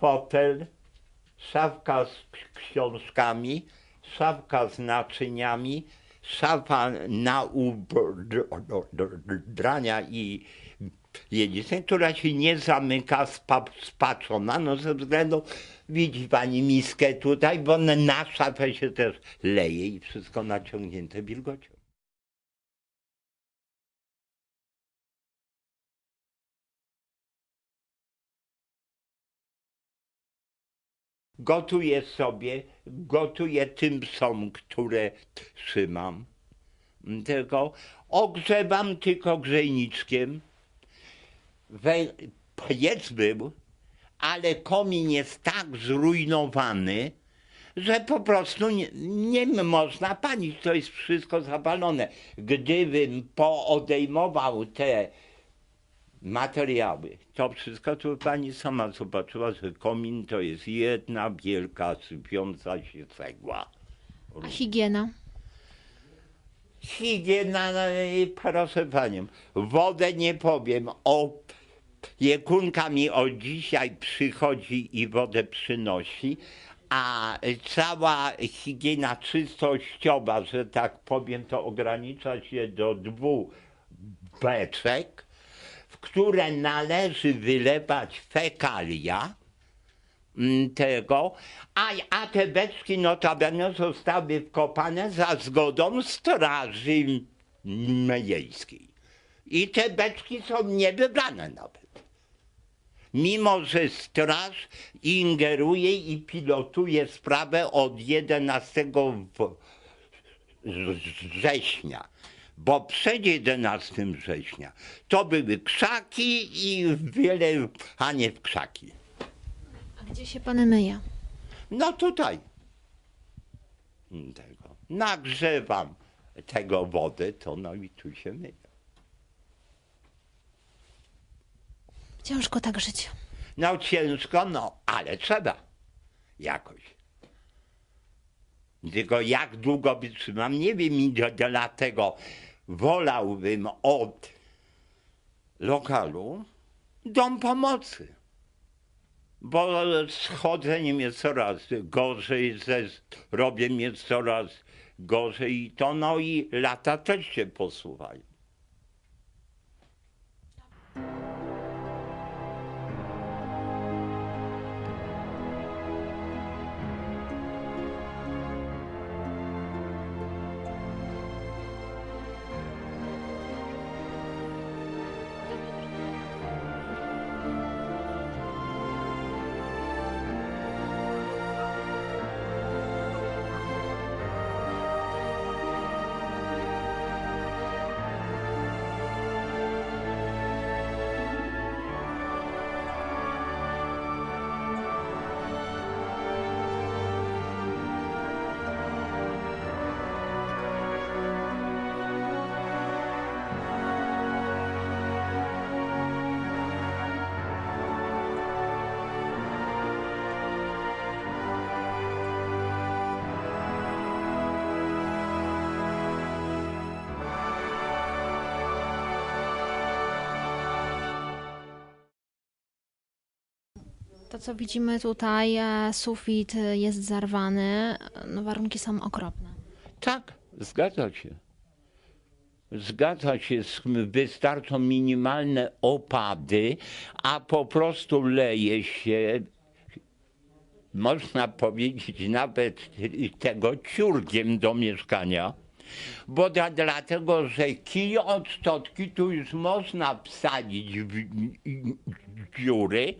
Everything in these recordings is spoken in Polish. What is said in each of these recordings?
fotel, szafka z książkami, szafka z naczyniami, szafa na ubrania i jedzenie, która się nie zamyka, spa, spaczona, no ze względu, widzi pani miskę tutaj, bo na szafę się też leje i wszystko naciągnięte wilgocią. Gotuję sobie, gotuję tym psom, które trzymam. Tylko ogrzewam tylko grzejniczkiem. We, piec był, ale komin jest tak zrujnowany, że po prostu nie, nie można palić, to jest wszystko zapalone. Gdybym poodejmował te materiały, to wszystko, by pani sama zobaczyła, że komin to jest jedna wielka, sypiąca się cegła. A higiena? Higiena, no i proszę panią, wodę nie powiem, o Jekunka mi od dzisiaj przychodzi i wodę przynosi, a cała higiena czystościowa, że tak powiem, to ogranicza się do dwóch beczek, w które należy wylewać fekalia mm, tego, a, a te beczki notabene zostały wkopane za zgodą straży miejskiej. I te beczki są niewybrane nawet. Mimo, że straż ingeruje i pilotuje sprawę od 11 w- września. Bo przed 11 września to były krzaki i wiele, a nie w krzaki. A gdzie się pan myje? No tutaj. Tego. Nagrzewam tego wodę, to no i tu się myję. Ciężko tak żyć. No ciężko, no, ale trzeba. Jakoś. Tylko jak długo wytrzymam, nie wiem dlatego wolałbym od lokalu dom pomocy. Bo z chodzeniem jest coraz gorzej, ze zdrowiem jest coraz gorzej i to no i lata też się posuwają. To, co widzimy tutaj, e, sufit e, jest zarwany, no warunki są okropne. Tak, zgadza się. Zgadza się, wystarczą minimalne opady, a po prostu leje się, można powiedzieć, nawet tego ciurkiem do mieszkania. Bo da, dlatego, że kij od tu już można wsadzić w dziury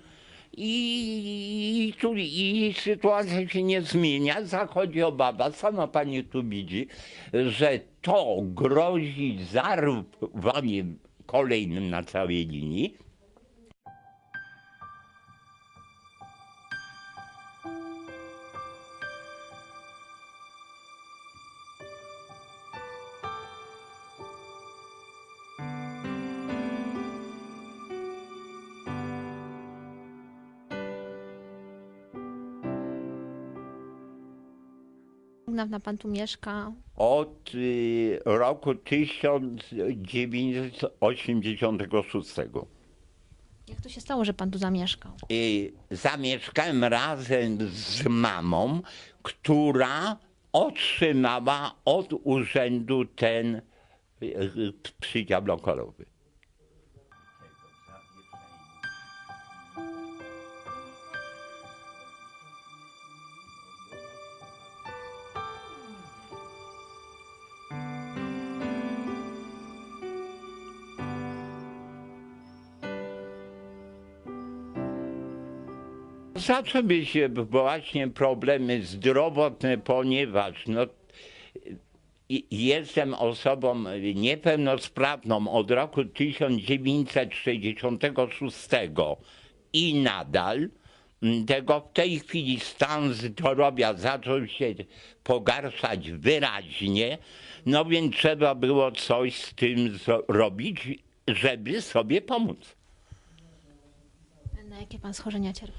i, tu, i sytuacja się nie zmienia. Zachodzi obawa, sama pani tu widzi, że to grozi zarwaniem kolejnym na całej linii. Dawna pan tu mieszka. Od y, roku 1986. Jak to się stało, że pan tu zamieszkał? Y, zamieszkałem razem z mamą, która otrzymała od urzędu ten y, y, przydział lokalowy. Zaczęły się właśnie problemy zdrowotne, ponieważ no, jestem osobą niepełnosprawną od roku 1966 i nadal. Tego w tej chwili stan zdrowia zaczął się pogarszać wyraźnie, no więc trzeba było coś z tym zrobić, żeby sobie pomóc. Na jakie pan schorzenia cierpi?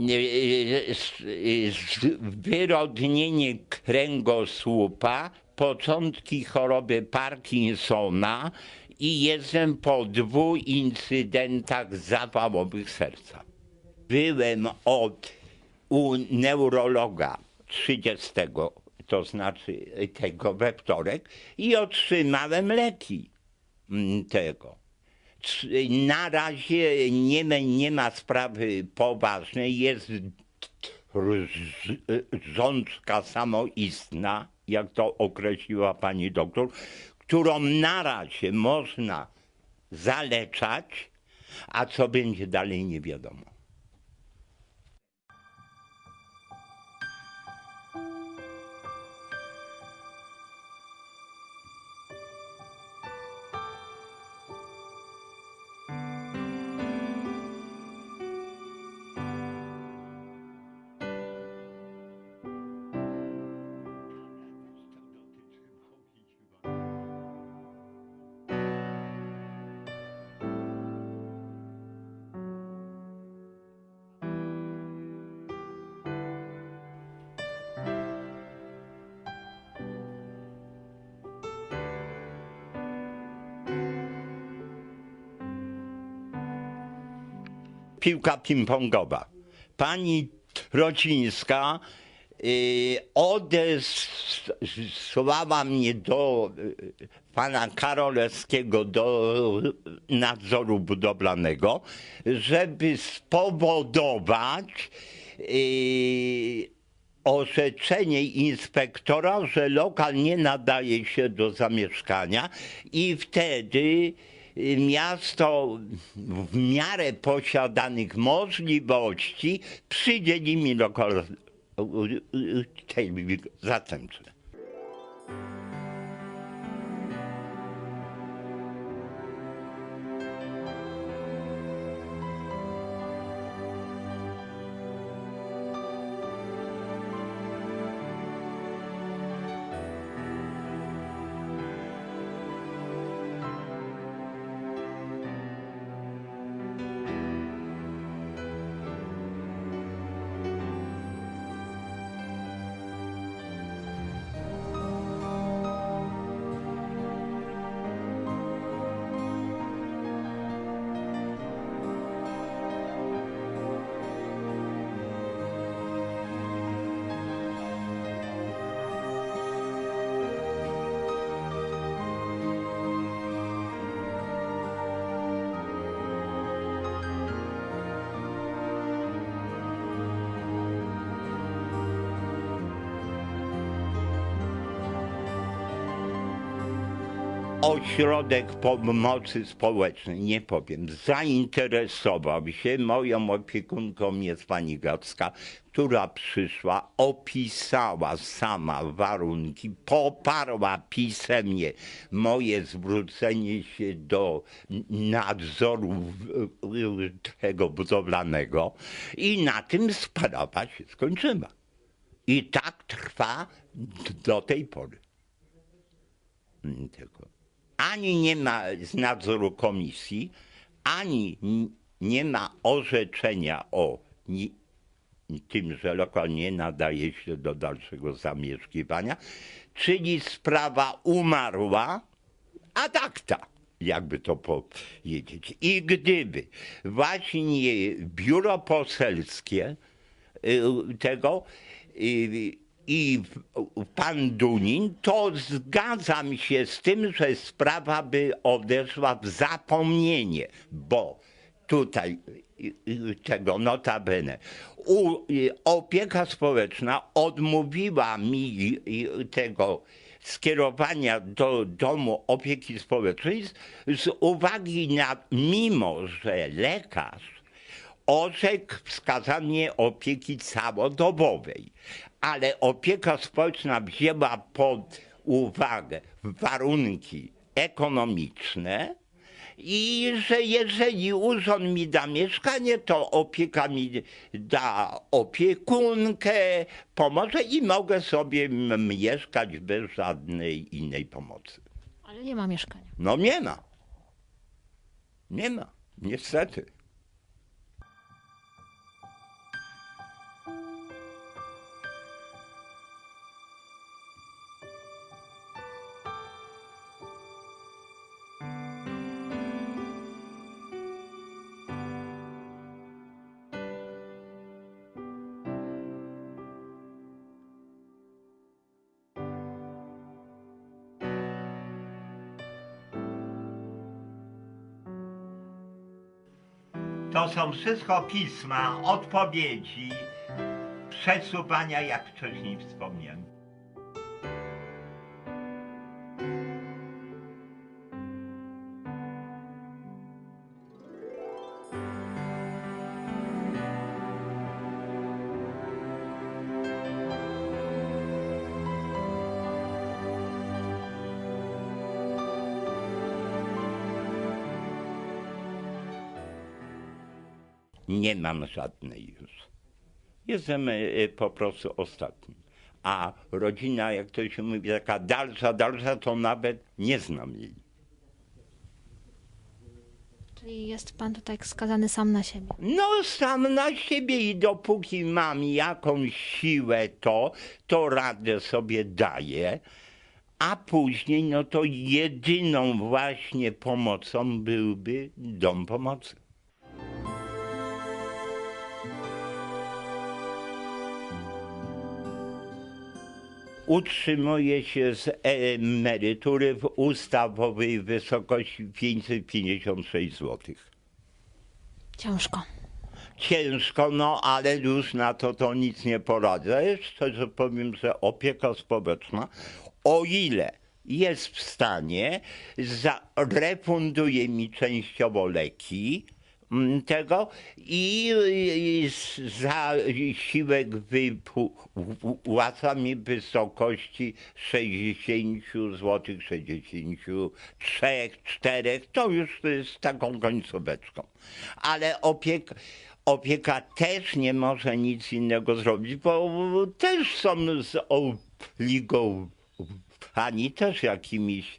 E, e, s- wyrodnienie kręgosłupa, początki choroby Parkinsona i jestem po dwóch incydentach zawałowych serca. Byłem od, u neurologa 30, to znaczy tego we wtorek i otrzymałem leki mm, tego. Na razie nie ma, nie ma sprawy poważnej, jest rz- rządka samoistna, jak to określiła pani doktor, którą na razie można zaleczać, a co będzie dalej nie wiadomo. Piłka ping-pongowa. Pani Trocińska y, odesłała mnie do y, pana Karolewskiego, do nadzoru budowlanego, żeby spowodować y, orzeczenie inspektora, że lokal nie nadaje się do zamieszkania i wtedy miasto w miarę posiadanych możliwości przydzieli mi lokal y, Ośrodek Pomocy Społecznej, nie powiem, zainteresował się. Moją opiekunką jest pani Gacka, która przyszła, opisała sama warunki, poparła pisemnie moje zwrócenie się do nadzoru tego budowlanego i na tym sprawa się skończyła. I tak trwa do tej pory tego. Ani nie ma z nadzoru komisji, ani nie ma orzeczenia o tym, że lokal nie nadaje się do dalszego zamieszkiwania, czyli sprawa umarła ad acta. jakby to powiedzieć. I gdyby właśnie biuro poselskie y, tego y, i pan Dunin, to zgadzam się z tym, że sprawa by odeszła w zapomnienie, bo tutaj tego notabene. U, opieka społeczna odmówiła mi tego skierowania do domu opieki społecznej z uwagi na, mimo że lekarz orzekł wskazanie opieki całodobowej, ale opieka społeczna wzięła pod uwagę warunki ekonomiczne i że jeżeli urząd mi da mieszkanie, to opieka mi da opiekunkę, pomoże i mogę sobie mieszkać bez żadnej innej pomocy. Ale nie ma mieszkania. No nie ma. Nie ma, niestety. To są wszystko pisma, odpowiedzi, przesuwania, jak wcześniej wspomniałem. Nie mam żadnej już. Jestem e, po prostu ostatni. A rodzina, jak to się mówi, taka dalsza, dalsza, to nawet nie znam jej. Czyli jest pan tutaj skazany sam na siebie. No, sam na siebie i dopóki mam jakąś siłę, to, to radę sobie daję. A później, no to jedyną właśnie pomocą byłby dom pomocy. Utrzymuję się z emerytury w ustawowej wysokości 556 złotych. Ciężko. ciężko, no ale już na to to nic nie poradzę. Szczerze powiem, że opieka społeczna, o ile jest w stanie, refunduje mi częściowo leki tego i, i z- zasiłek wypłaca mi w wysokości 60 zł, 63, 4, to już z taką końcóweczką. Ale opieka, opieka też nie może nic innego zrobić, bo też są zobligowani też jakimiś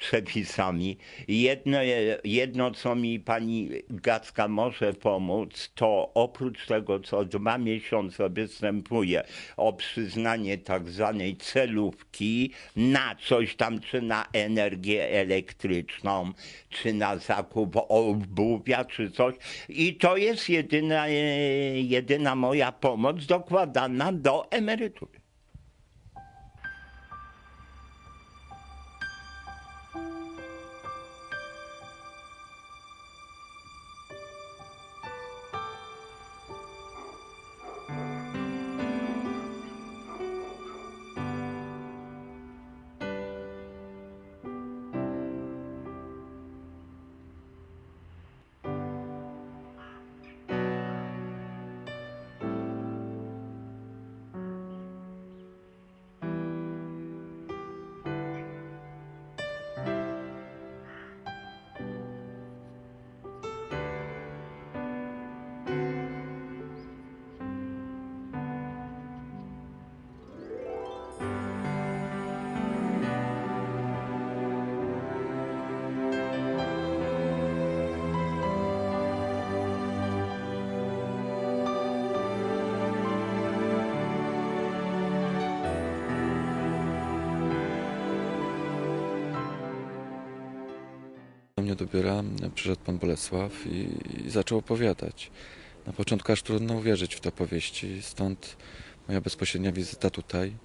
przepisami. Jedno, jedno, co mi pani Gacka może pomóc, to oprócz tego, co dwa miesiące występuje o przyznanie tak zwanej celówki na coś tam, czy na energię elektryczną, czy na zakup obuwia, czy coś. I to jest jedyna, e, jedyna moja pomoc dokładana do emerytury. Do biura przyszedł pan Bolesław i, i zaczął opowiadać. Na początku aż trudno uwierzyć w te opowieści, stąd moja bezpośrednia wizyta tutaj.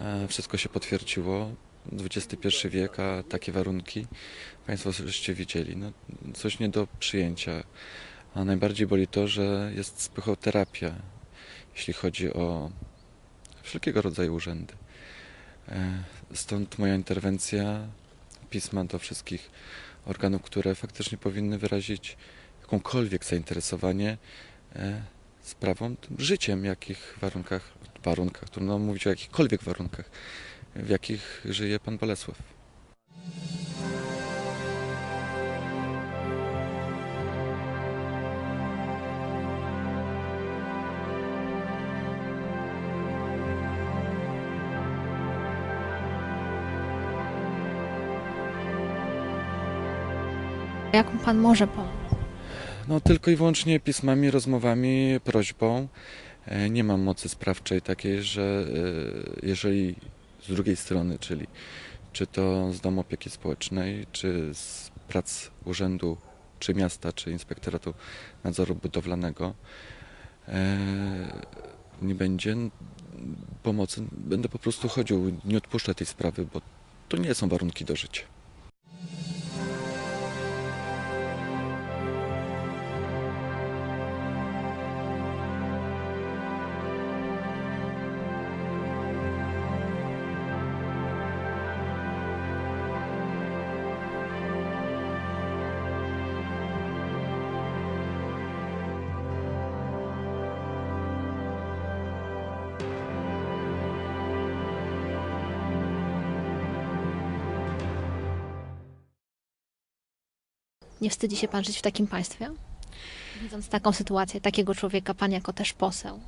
E, Wszystko się potwierdziło. XXI wiek, a takie warunki Państwo żeście widzieli. No, coś nie do przyjęcia. A najbardziej boli to, że jest psychoterapia, jeśli chodzi o wszelkiego rodzaju urzędy. E, Stąd moja interwencja, pisma do wszystkich organów, które faktycznie powinny wyrazić jakąkolwiek zainteresowanie e, sprawą, tym życiem, jakich warunkach, warunkach, trudno mówić o jakichkolwiek warunkach, w jakich żyje pan Bolesław. Jak pan może pomóc? No tylko i wyłącznie pismami, rozmowami, prośbą. E, Nie mam mocy sprawczej takiej, że e, jeżeli z drugiej strony, czyli czy to z Domu Opieki Społecznej, czy z prac urzędu, czy miasta, czy Inspektoratu Nadzoru Budowlanego e, nie będzie pomocy, będę po prostu chodził, nie odpuszczę tej sprawy, bo to nie są warunki do życia. Nie wstydzi się pan żyć w takim państwie? Widząc taką sytuację, takiego człowieka, pan jako też poseł.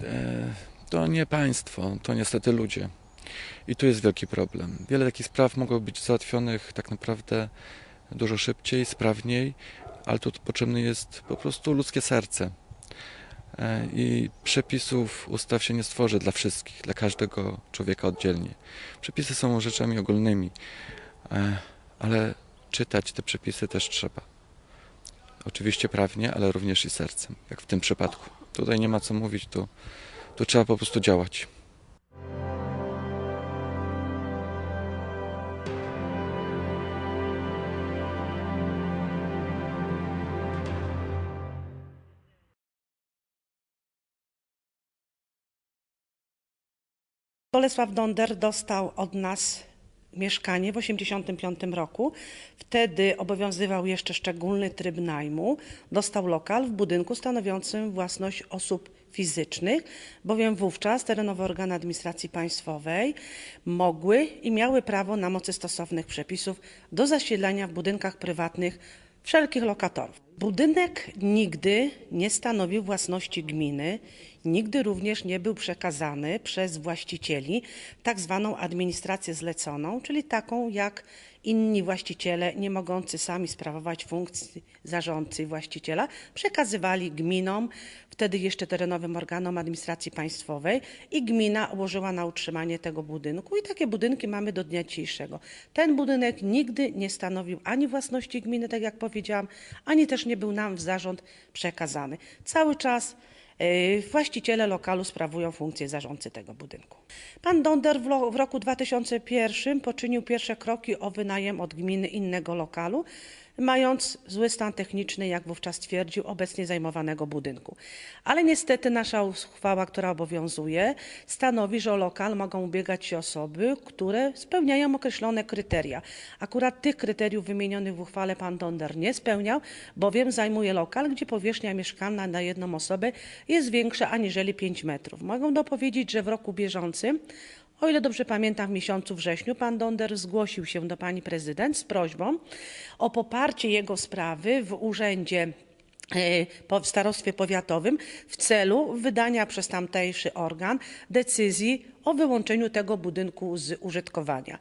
E, To nie państwo, to niestety ludzie. I tu jest wielki problem. Wiele takich spraw mogło być załatwionych tak naprawdę dużo szybciej, sprawniej, ale tu potrzebne jest po prostu ludzkie serce. E, I przepisów, ustaw się nie stworzy dla wszystkich, dla każdego człowieka oddzielnie. Przepisy są rzeczami ogólnymi, e, ale czytać te przepisy też trzeba. Oczywiście prawnie, ale również i sercem, jak w tym przypadku. Tutaj nie ma co mówić, tu, tu trzeba po prostu działać. Bolesław Donder dostał od nas mieszkanie w 1985 roku. Wtedy obowiązywał jeszcze szczególny tryb najmu. Dostał lokal w budynku stanowiącym własność osób fizycznych, bowiem wówczas terenowe organy administracji państwowej mogły i miały prawo na mocy stosownych przepisów do zasiedlania w budynkach prywatnych wszelkich lokatorów. Budynek nigdy nie stanowił własności gminy, nigdy również nie był przekazany przez właścicieli tak zwaną administrację zleconą, czyli taką jak inni właściciele nie mogący sami sprawować funkcji zarządcy i właściciela, przekazywali gminom, wtedy jeszcze terenowym organom administracji państwowej i gmina ułożyła na utrzymanie tego budynku i takie budynki mamy do dnia dzisiejszego. Ten budynek nigdy nie stanowił ani własności gminy, tak jak powiedziałam, ani też nie był nam w zarząd przekazany. Cały czas Właściciele lokalu sprawują funkcję zarządcy tego budynku. Pan Donder w roku 2001 poczynił pierwsze kroki o wynajem od gminy innego lokalu, mając zły stan techniczny, jak wówczas twierdził, obecnie zajmowanego budynku. Ale niestety nasza uchwała, która obowiązuje, stanowi, że o lokal mogą ubiegać się osoby, które spełniają określone kryteria. Akurat tych kryteriów wymienionych w uchwale pan Donder nie spełniał, bowiem zajmuje lokal, gdzie powierzchnia mieszkalna na jedną osobę jest większa aniżeli 5 metrów. Mogę dopowiedzieć, że w roku bieżącym o ile dobrze pamiętam, w miesiącu wrześniu pan Donder zgłosił się do pani prezydent z prośbą o poparcie jego sprawy w urzędzie e, w starostwie powiatowym w celu wydania przez tamtejszy organ decyzji o wyłączeniu tego budynku z użytkowania.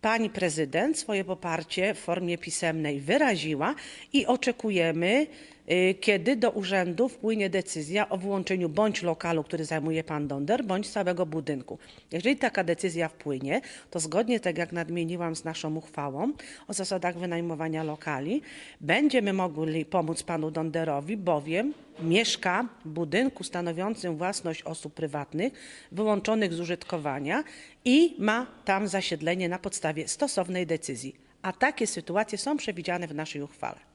Pani prezydent swoje poparcie w formie pisemnej wyraziła i oczekujemy kiedy do urzędu wpłynie decyzja o wyłączeniu bądź lokalu, który zajmuje pan Donder, bądź całego budynku. Jeżeli taka decyzja wpłynie, to zgodnie, tak jak nadmieniłam z naszą uchwałą o zasadach wynajmowania lokali, będziemy mogli pomóc panu Donderowi, bowiem mieszka w budynku stanowiącym własność osób prywatnych wyłączonych z użytkowania i ma tam zasiedlenie na podstawie stosownej decyzji. A takie sytuacje są przewidziane w naszej uchwale.